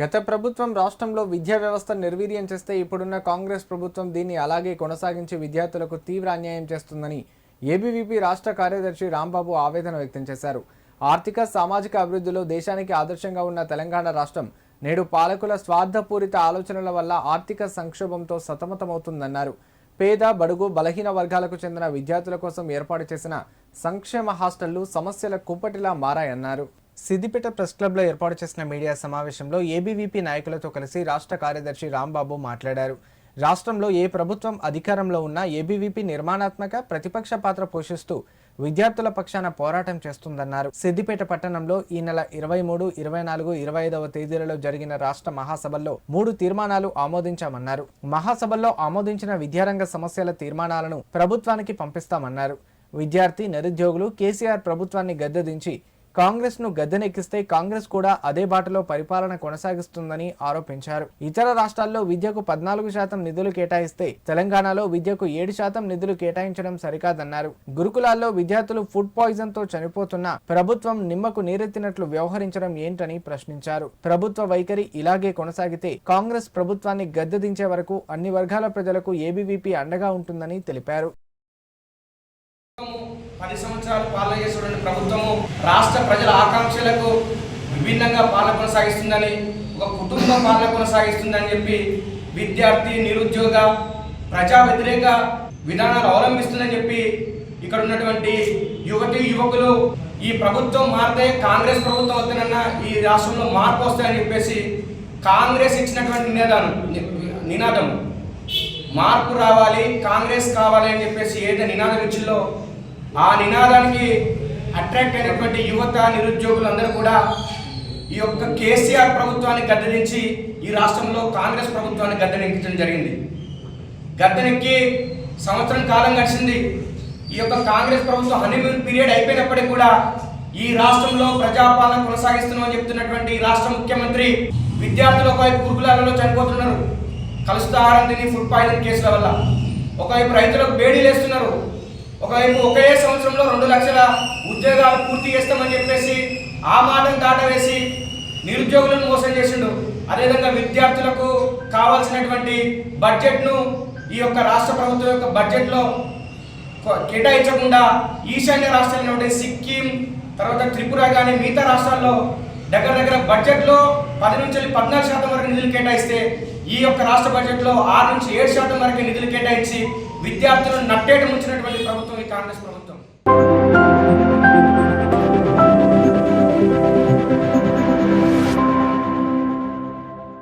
గత ప్రభుత్వం రాష్ట్రంలో విద్యా వ్యవస్థ నిర్వీర్యం చేస్తే ఇప్పుడున్న కాంగ్రెస్ ప్రభుత్వం దీన్ని అలాగే కొనసాగించి విద్యార్థులకు తీవ్ర అన్యాయం చేస్తుందని ఏబీవీపీ రాష్ట్ర కార్యదర్శి రాంబాబు ఆవేదన వ్యక్తం చేశారు. ఆర్థిక సామాజిక అభివృద్ధిలో దేశానికి ఆదర్శంగా ఉన్న తెలంగాణ రాష్ట్రం నేడు పాలకుల స్వార్థపూరిత ఆలోచనల వల్ల ఆర్థిక సంక్షోభంతో సతమతమవుతుందన్నారు. పేద బడుగు బలహీన వర్గాలకు చెందిన విద్యార్థుల కోసం ఏర్పాటు చేసిన సంక్షేమ హాస్టళ్ళు సమస్యల కుప్పటిలా మారాయన్నారు. సిద్దిపేట ప్రెస్ క్లబ్లో ఏర్పాటు చేసిన మీడియా సమావేశంలో ఏబీవీపీ నాయకులతో కలిసి రాష్ట్ర కార్యదర్శి రాంబాబు మాట్లాడారు. రాష్ట్రంలో ఏ ప్రభుత్వం అధికారంలో ఉన్నా ఏబీవీపీ నిర్మాణాత్మక ప్రతిపక్ష పాత్ర పోషిస్తూ విద్యార్థుల పక్షాన పోరాటం చేస్తుందన్నారు. సిద్దిపేట పట్టణంలో ఈ నెల ఇరవై మూడు ఇరవై నాలుగు ఇరవై ఐదవ తేదీలలో జరిగిన రాష్ట్ర మహాసభల్లో మూడు తీర్మానాలు ఆమోదించామన్నారు. మహాసభల్లో ఆమోదించిన విద్యారంగ సమస్యల తీర్మానాలను ప్రభుత్వానికి పంపిస్తామన్నారు. విద్యార్థి నిరుద్యోగులు కేసీఆర్ ప్రభుత్వాన్ని గద్దెదించి కాంగ్రెస్ను గద్దెనెక్కిస్తే కాంగ్రెస్ కూడా అదే బాటలో పరిపాలన కొనసాగిస్తుందని ఆరోపించారు. ఇతర రాష్ట్రాల్లో విద్యకు పద్నాలుగు శాతం నిధులు కేటాయిస్తే తెలంగాణలో విద్యకు ఏడు శాతం నిధులు కేటాయించడం సరికాదన్నారు. గురుకులాల్లో విద్యార్థులు ఫుడ్ పాయిజన్తో చనిపోతున్నా ప్రభుత్వం నిమ్మకు నీరెత్తినట్లు వ్యవహరించడం ఏంటని ప్రశ్నించారు. ప్రభుత్వ వైఖరి ఇలాగే కొనసాగితే కాంగ్రెస్ ప్రభుత్వాన్ని గద్దె దించే వరకు అన్ని వర్గాల ప్రజలకు ఏబీవీపీ అండగా ఉంటుందని తెలిపారు. పది సంవత్సరాలు పాలన చేసినటువంటి ప్రభుత్వము రాష్ట్ర ప్రజల ఆకాంక్షలకు విభిన్నంగా పాలన కొనసాగిస్తుందని ఒక కుటుంబ పాలన కొనసాగిస్తుందని చెప్పి విద్యార్థి నిరుద్యోగ ప్రజా వ్యతిరేక విధానాలు అవలంబిస్తుందని చెప్పి ఇక్కడ ఉన్నటువంటి యువతి యువకులు ఈ ప్రభుత్వం మారితే కాంగ్రెస్ ప్రభుత్వం వద్దనన్న ఈ రాష్ట్రంలో మార్పు వస్తాయని చెప్పేసి కాంగ్రెస్ ఇచ్చినటువంటి నినాదం నినాదం. మార్పు రావాలి కాంగ్రెస్ కావాలి అని చెప్పేసి ఏదైతే నినాదం ఇచ్చిందో ఆ నినాదానికి అట్రాక్ట్ అయినటువంటి యువత నిరుద్యోగులందరూ కూడా ఈ యొక్క కేసీఆర్ ప్రభుత్వాన్ని గద్దెనించి ఈ రాష్ట్రంలో కాంగ్రెస్ ప్రభుత్వాన్ని గద్దెనెక్కించడం జరిగింది. గద్దెనెక్కి సంవత్సరం కాలం గడిచింది. ఈ యొక్క కాంగ్రెస్ ప్రభుత్వం హనీమూన్ పీరియడ్ అయిపోయినప్పటికీ కూడా ఈ రాష్ట్రంలో ప్రజాపాలన కొనసాగిస్తున్నామని చెప్తున్నటువంటి రాష్ట్ర ముఖ్యమంత్రి విద్యార్థులు ఒకవైపు గురుకులాలలో చనిపోతున్నారు. కలుషిత ఆహారం తిని ఫుడ్ పాయిజన్ కేసుల వల్ల. ఒకవైపు రైతులకు బేడీలు ఒక ఒకవైపు ఒకే సంవత్సరంలో రెండు లక్షల ఉద్యోగాలు పూర్తి చేస్తామని చెప్పేసి ఆ మాటను దాటవేసి నిరుద్యోగులను మోసం చేసిండు. అదేవిధంగా విద్యార్థులకు కావాల్సినటువంటి బడ్జెట్ను ఈ యొక్క రాష్ట్ర ప్రభుత్వం యొక్క బడ్జెట్లో కేటాయించకుండా ఈశాన్య రాష్ట్రాలు సిక్కిం తర్వాత త్రిపుర కానీ మిగతా రాష్ట్రాల్లో దగ్గర దగ్గర బడ్జెట్లో పది నుంచి పద్నాలుగు శాతం వరకు నిధులు కేటాయిస్తే ఈ యొక్క రాష్ట్ర బడ్జెట్లో ఆరు నుంచి ఏడు శాతం వరకు నిధులు కేటాయించి విద్యార్థులను నట్టేట ముంచినటువంటి ప్రభుత్వం ఈ కాంగ్రెస్ ప్రభుత్వం.